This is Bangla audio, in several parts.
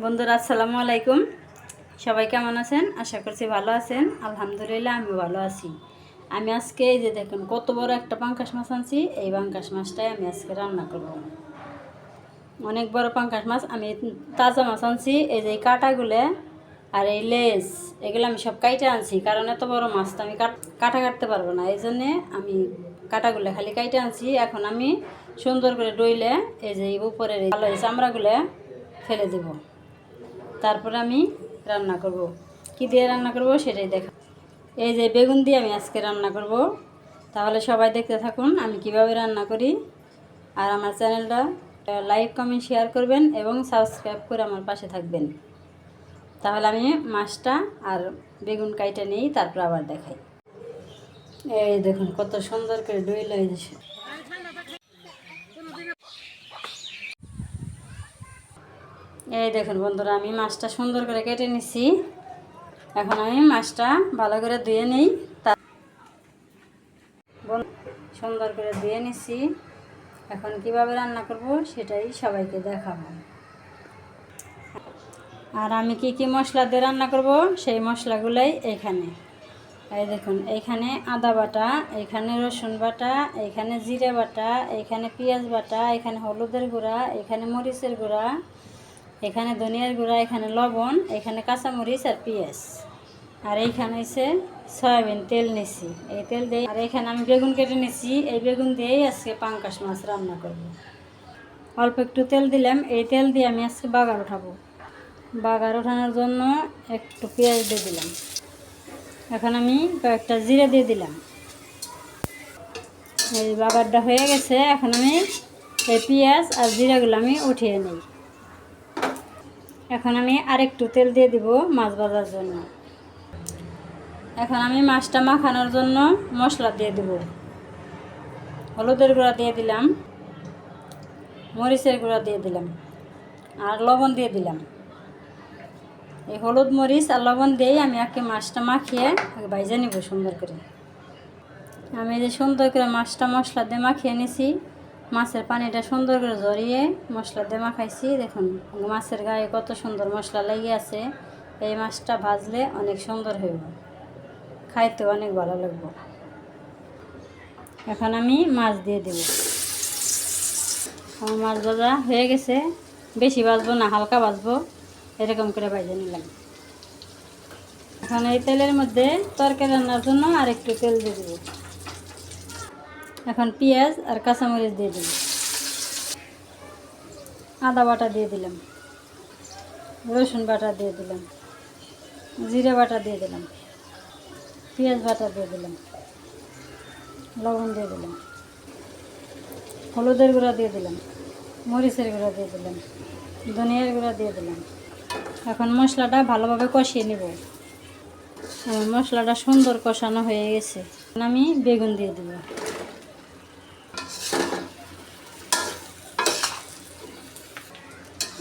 বন্ধুরা, আসসালামু আলাইকুম। সবাই কেমন আছেন? আশা করছি ভালো আছেন। আলহামদুলিল্লাহ, আমি ভালো আছি। আমি আজকে এই যে দেখুন, কত বড় একটা পাঙ্কাশ মাছ আনছি। এই পাঙ্কাশ মাছটাই আমি আজকে রান্না করব। অনেক বড় পাঙ্কাশ মাছ, আমি তাজা মাছ আনছি। এই যে কাটাগুলো আর এই লেস এগুলো আমি সব কাইটে আনছি। কারণ এত বড় মাছ তো আমি কাট- কাটা কাটতে পারব না। এই জন্যে আমি কাটাগুলো খালি কাইটে আনছি। এখন আমি সুন্দর করে ডইলে এই যে উপরের ভালো এই চামড়াগুলো ফেলে দেব। তারপরে আমি রান্না করব। কি দিয়ে রান্না করব সেটাই দেখা। এই যে বেগুন দিয়ে আমি আজকে রান্না করব। তাহলে সবাই দেখতে থাকুন আমি কীভাবে রান্না করি। আর আমার চ্যানেলটা লাইক, কমেন্ট, শেয়ার করবেন এবং সাবস্ক্রাইব করে আমার পাশে থাকবেন। তাহলে আমি মাছটা আর বেগুন কাইটা নিয়েই তারপর আবার দেখাই। এই দেখুন কত সুন্দর করে ডইল হয়ে এই দেখুন বন্ধুরা, আমি মাছটা সুন্দর করে কেটে নিছি। এখন আমি মাছটা ভালো করে ধুয়ে নিই। বন- সুন্দর করে ধুয়ে নিছি। এখন কীভাবে রান্না করব সেটাই সবাইকে দেখাবো। আর আমি কি কি মশলা দিয়ে রান্না করব সেই মশলাগুলোই এখানে। এই দেখুন এইখানে আদা বাটা এইখানে রসুন বাটা এইখানে জিরে বাটা এইখানে পেঁয়াজ বাটা, এখানে হলুদের গুঁড়া, এখানে মরিচের গুঁড়া এখানে ধনিয়ার গুঁড়া, এখানে লবণ, এখানে কাঁচামরিচ আর পেঁয়াজ। আর এইখানে হচ্ছে সয়াবিন তেল নিছি। এই তেল দিয়ে আর এখানে আমি বেগুন কেটে নিছি। এই বেগুন দিয়েই আজকে পাঙ্কাশ মাছ রান্না করব। অল্প একটু তেল দিলাম। এই তেল দিয়ে আমি আজকে বাগার উঠাবো। বাগার ওঠানোর জন্য একটু পেঁয়াজ দিয়ে দিলাম। এখন আমি কয়েকটা জিরে দিয়ে দিলাম। এই বাগারটা হয়ে গেছে। এখন আমি এই পেঁয়াজ আর জিরাগুলো আমি উঠিয়ে নিই। এখন আমি আরেকটু তেল দিয়ে দিব মাছ ভাজার জন্য। এখন আমি মাছটা মাখানোর জন্য মশলা দিয়ে দেব। হলুদের গুঁড়া দিয়ে দিলাম, মরিচের গুঁড়া দিয়ে দিলাম, আর লবণ দিয়ে দিলাম। এই হলুদ, মরিচ আর লবণ দিয়েই আমি আগে মাছটা মাখিয়ে আগে ভাইজে নিব সুন্দর করে। আমি যে সুন্দর করে মাছটা মশলা দিয়ে মাখিয়ে নিছি মাছের পানিটা সুন্দর করে জড়িয়ে মশলা দিয়ে মাখাইছি। দেখুন, মাছের গায়ে কত সুন্দর মশলা লেগে আছে। এই মাছটা ভাজলে অনেক সুন্দর হইব। খাইতে অনেক ভালো লাগবে। এখন আমি মাছ দিয়ে দেব। আমার মাছ ভাজা হয়ে গেছে। বেশি ভাজবো না, হালকা ভাজবো। এরকম করে ভাজে নিলাম। এখন এই তেলের মধ্যে তরকারি রান্নার জন্য আর একটু তেল দিয়ে দেবো। এখন পেঁয়াজ আর কাঁচামরিচ দিয়ে দিলাম। আদা বাটা দিয়ে দিলাম। রসুন বাটা দিয়ে দিলাম। জিরে বাটা দিয়ে দিলাম। পেঁয়াজ বাটা দিয়ে দিলাম। লবণ দিয়ে দিলাম। হলুদের গুঁড়া দিয়ে দিলাম। মরিচের গুঁড়া দিয়ে দিলাম। ধনিয়ার গুঁড়া দিয়ে দিলাম। এখন মশলাটা ভালোভাবে কষিয়ে নেব। মশলাটা সুন্দর কষানো হয়ে গেছে। আমি বেগুন দিয়ে দেব।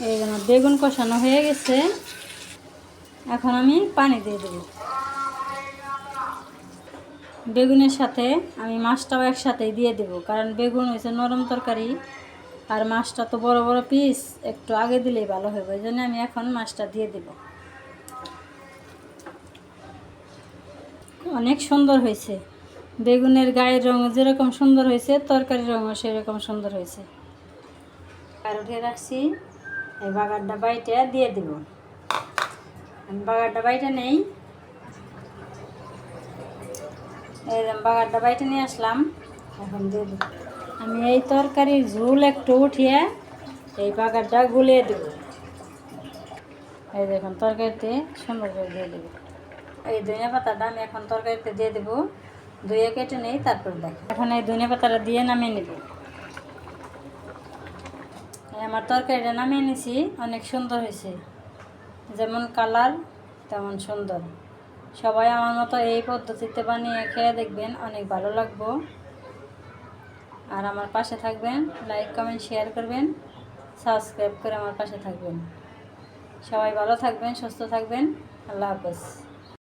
এই আমার বেগুন কষানো হয়ে গেছে। এখন আমি পানি দিয়ে দেব। বেগুনের সাথে আমি মাছটাও একসাথেই দিয়ে দেব, কারণ বেগুন হয়েছে নরম তরকারি। আর মাছটা তো বড় বড় পিস একটু আগে দিলেই ভালো হবে, ওই জন্য আমি এখন মাছটা দিয়ে দেব। অনেক সুন্দর হয়েছে। বেগুনের গায়ের রঙ যেরকম সুন্দর হয়েছে, তরকারির রঙও সেরকম সুন্দর হয়েছে। আর উঠে রাখছি এই বাগারটা বাইটে দিয়ে দেব। আমি বাগারটা বাইটে নেই। এই যে বাগারটা বাইটে নিয়ে আসলাম। এখন দিয়ে দেব। আমি এই তরকারির ঝোল একটু উঠিয়ে এই বাগারটা গুলিয়ে দেব। এই দেখুন তরকারিতে সুন্দর করে দিয়ে দেবো। এই ধনিয়া পাতাটা আমি এখন তরকারিতে দিয়ে দেবো। ধুয়ে কেটে নেই, তারপর দেখ। এখন এই ধনিয়া পাতাটা দিয়ে নামিয়ে নেব। আমার তরকারিটা নামিয়ে নিছি, অনেক সুন্দর হয়েছে। যেমন কালার, তেমন সুন্দর। সবাই আমার মতো এই পদ্ধতিতে বানিয়ে খেয়ে দেখবেন, অনেক ভালো লাগবো। আর আমার পাশে থাকবেন, লাইক, কমেন্ট, শেয়ার করবেন, সাবস্ক্রাইব করে আমার পাশে থাকবেন। সবাই ভালো থাকবেন, সুস্থ থাকবেন, আল্লাহ হাফেজ।